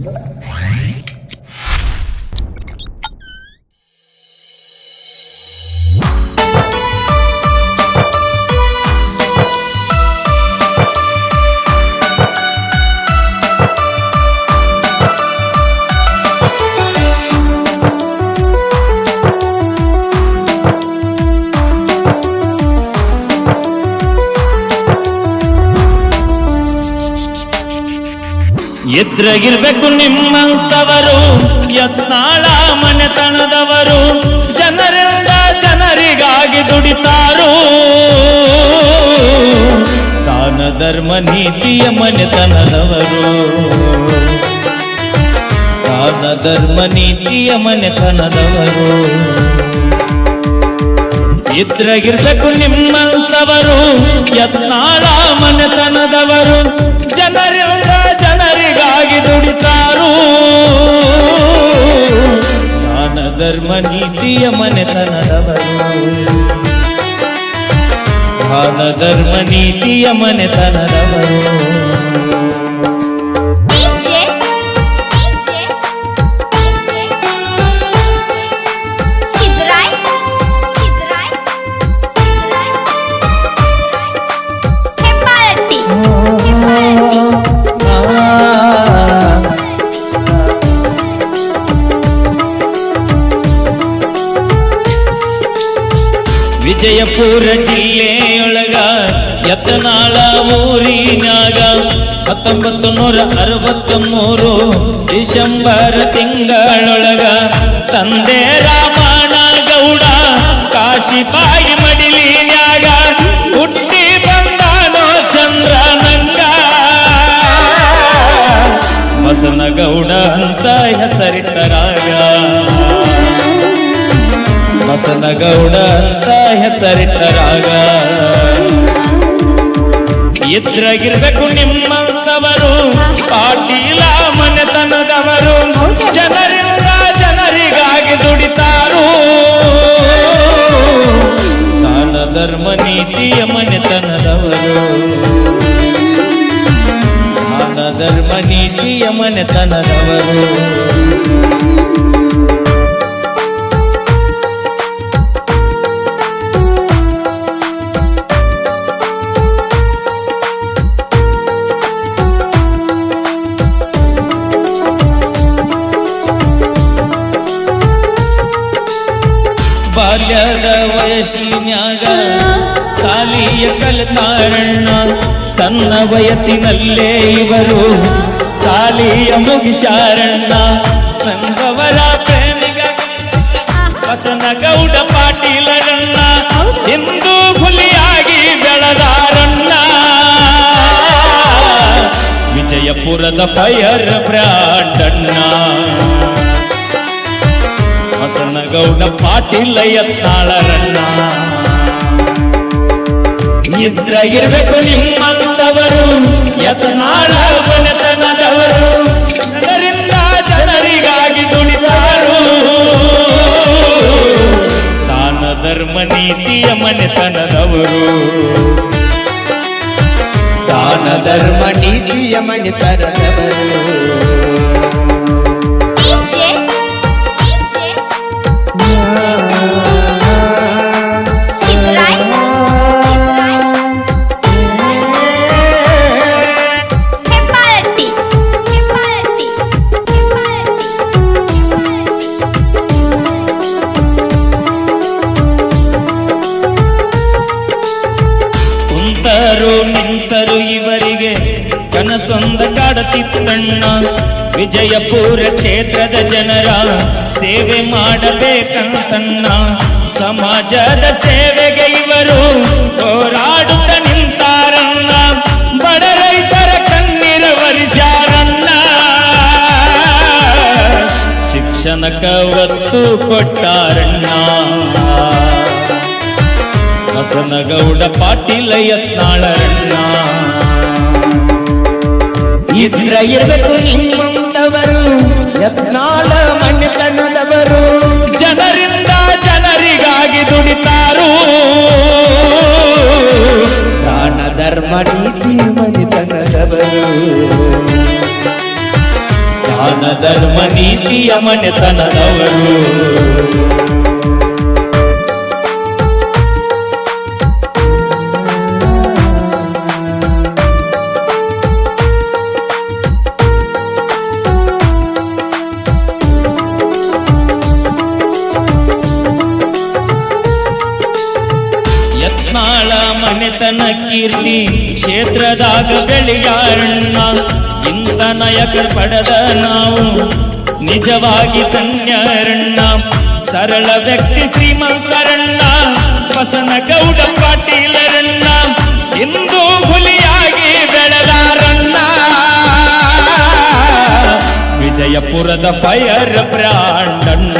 Yeah. ಎದ್ರಗಿರ್ಬೇಕು ನಿಮ್ಮಂತವರು Yatnal ಮನೆತನದವರು. ಜನರಿಂದ ಜನರಿಗಾಗಿ ದುಡಿತಾರು. ದಾನ ಧರ್ಮ ನೀತಿಯ ಮನೆತನದವರು. ದಾನ ಧರ್ಮ ನೀತಿಯ ಮನೆತನದವರು. ಇದ್ರಗಿರ್ಬೇಕು ನಿಮ್ಮಂತವರು ಯತ್ನಾಳ ಮನೆತನದವರು. ಜನರಿಂದ ಜನರಿಗಾಗಿ ದುಡಿತಾರು. ದಾನ ಧರ್ಮ ನೀತಿಯ ಮನೆತನದವರು. ದಾನ ಧರ್ಮ ನೀತಿಯ ಮನೆತನದವರು. ವಿಜಯಪುರ ಜಿಲ್ಲೆಯೊಳಗ ಯತ್ನಾಳ ಊರಿನಾಗ ಹತ್ತೊಂಬತ್ತು ನೂರ ಅರವತ್ತ ಮೂರು ಡಿಸೆಂಬರ್ ತಿಂಗಳೊಳಗ ತಂದೆ ರಾಮಣ್ಣ ಗೌಡ ಕಾಶಿಪಾಯಿ ಮಡಿಲಿನ್ಯಾಗ ಹುಟ್ಟಿ ಬಂದಾನೋ ಚಂದ್ರನಂಗ. ಬಸನಗೌಡ ಅಂತ ಹೆಸರಿಟ್ಟರಾಗ. ಬಸನಗೌಡ ಅಂತ ಹೆಸರಿಟ್ಟರಾಗ. ಎದ್ರಾಗಿರ್ಬೇಕು ನಿಮ್ಮಂತವರು ಪಾಟೀಲ ಮನೆತನದವರು, ಜನರಿಂದ ಜನರಿಗಾಗಿ ದುಡಿತಾರು. ದಾನ ಧರ್ಮ ನೀತಿಯ ಮನೆತನದವರು. ದಾನ ಧರ್ಮ ನೀತಿಯ ಮನೆತನದವರು. ಬಾಲ್ಯದ ವಯಸ್ಸಿನ್ಯಾಗ ಸಾಲಿಯ ಕಲ್ತಾರಣ್ಣ, ಸಣ್ಣ ವಯಸ್ಸಿನಲ್ಲೇ ಇವರು. ಸಾಲಿಯ ಮುಗಿಸಾರಣ್ಣ ಸಂಗವರ ಪ್ರೇಮಿಗ ಬಸನಗೌಡ ಪಾಟೀಲರಣ್ಣ ಹಿಂದೂ ಹುಲಿಯಾಗಿ ಬೆಳೆದಾರಣ್ಣ. ವಿಜಯಪುರದ ಫೈರ್ ಬ್ರ್ಯಾಂಡ್ ಅಣ್ಣ ಬಸನಗೌಡ ಪಾಟೀಲ ಯತ್ನಾಳರಣ್ಣ ಇದ್ರ ಇರ್ಬೇಕು ನಿಮ್ಮಂತವರು, ಯತ್ನಾಳ ಮನೆತನದವರು ಜನರಿಂದ ಜನರಿಗಾಗಿ ದುಡಿತಾರು. ದಾನ ಧರ್ಮ ನೀತಿಯ ಮನೆತನದವರು. ದಾನ ಧರ್ಮ ನೀತಿಯ ಮಣಿತನದವರು ಕನಸೊಂದ ಕಾಡುತ್ತಿತ್ತಣ್ಣ ವಿಜಯಪುರ ಕ್ಷೇತ್ರದ ಜನರ ಸೇವೆ ಮಾಡಬೇಕಂತಣ್ಣ. ಸಮಾಜದ ಸೇವೆಗೆ ಇವರು ಹೋರಾಡುತ್ತ ನಿಂತಾರಣ್ಣ. ಬಡ ರೈತರ ಕಣ್ಣೀರ ವರ್ಷಾರಣ್ಣ ಶಿಕ್ಷಣಕ ಒತ್ತು ಕೊಟ್ಟಾರಣ್ಣ. ಬಸನಗೌಡ ಪಾಟೀಲ ಯತ್ನಾಳರಣ್ಣ. ಇದ್ರ ಇರಬೇಕು ನಿಮ್ಮಂತವರು ಯತ್ನಾಳ ಮಣಿತನದವರು ಜನರಿಂದ ಜನರಿಗಾಗಿ ದುಡಿತಾರು. ದಾನ ಧರ್ಮ ನೀತಿ ಮಣಿತನದವರು ದಾನ ಧರ್ಮ ನೀತಿಯ ಮನೆತನದವರು. ಯತ್ನಾಳ ಮನೆತನ ಕೀರ್ತಿ ಕ್ಷೇತ್ರದಾಗ ಬೆಳೆಯಾರಣ್ಣ ಇಂಥ ನಾಯಕ ಪಡೆದ ನಾವು ನಿಜವಾಗಿ ಧನ್ಯರಣ್ಣ ಸರಳ ವ್ಯಕ್ತಿ ಶ್ರೀಮಂತರಣ್ಣ ಬಸನಗೌಡ ಪಾಟೀಲರಣ್ಣ ಇಂದು ಹುಲಿಯಾಗಿ ಬೆಳೆದಾರಣ್ಣ ವಿಜಯಪುರದ ಫೈರ್ ಬ್ರಾಂಡಣ್ಣ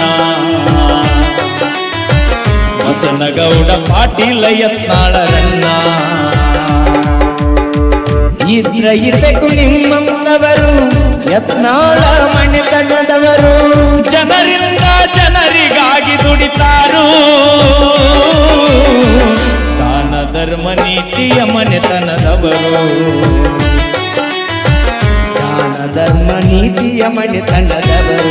ಬಸನಗೌಡ ಪಾಟೀಲ ಎತ್ತಾಳರನ್ನ ಇದ್ರ ಇರಬೇಕು ನಿಮ್ಮಂತವರು ಯತ್ನಾಳ ಮನೆತನದವರು. ಜನರಿಂದ ಜನರಿಗಾಗಿ ದುಡಿತಾರು. ದಾನ ಧರ್ಮ ನೀತಿಯ ಮನೆತನದವರು. ಧರ್ಮ ನೀತಿಯ ಮನೆತನದವರು.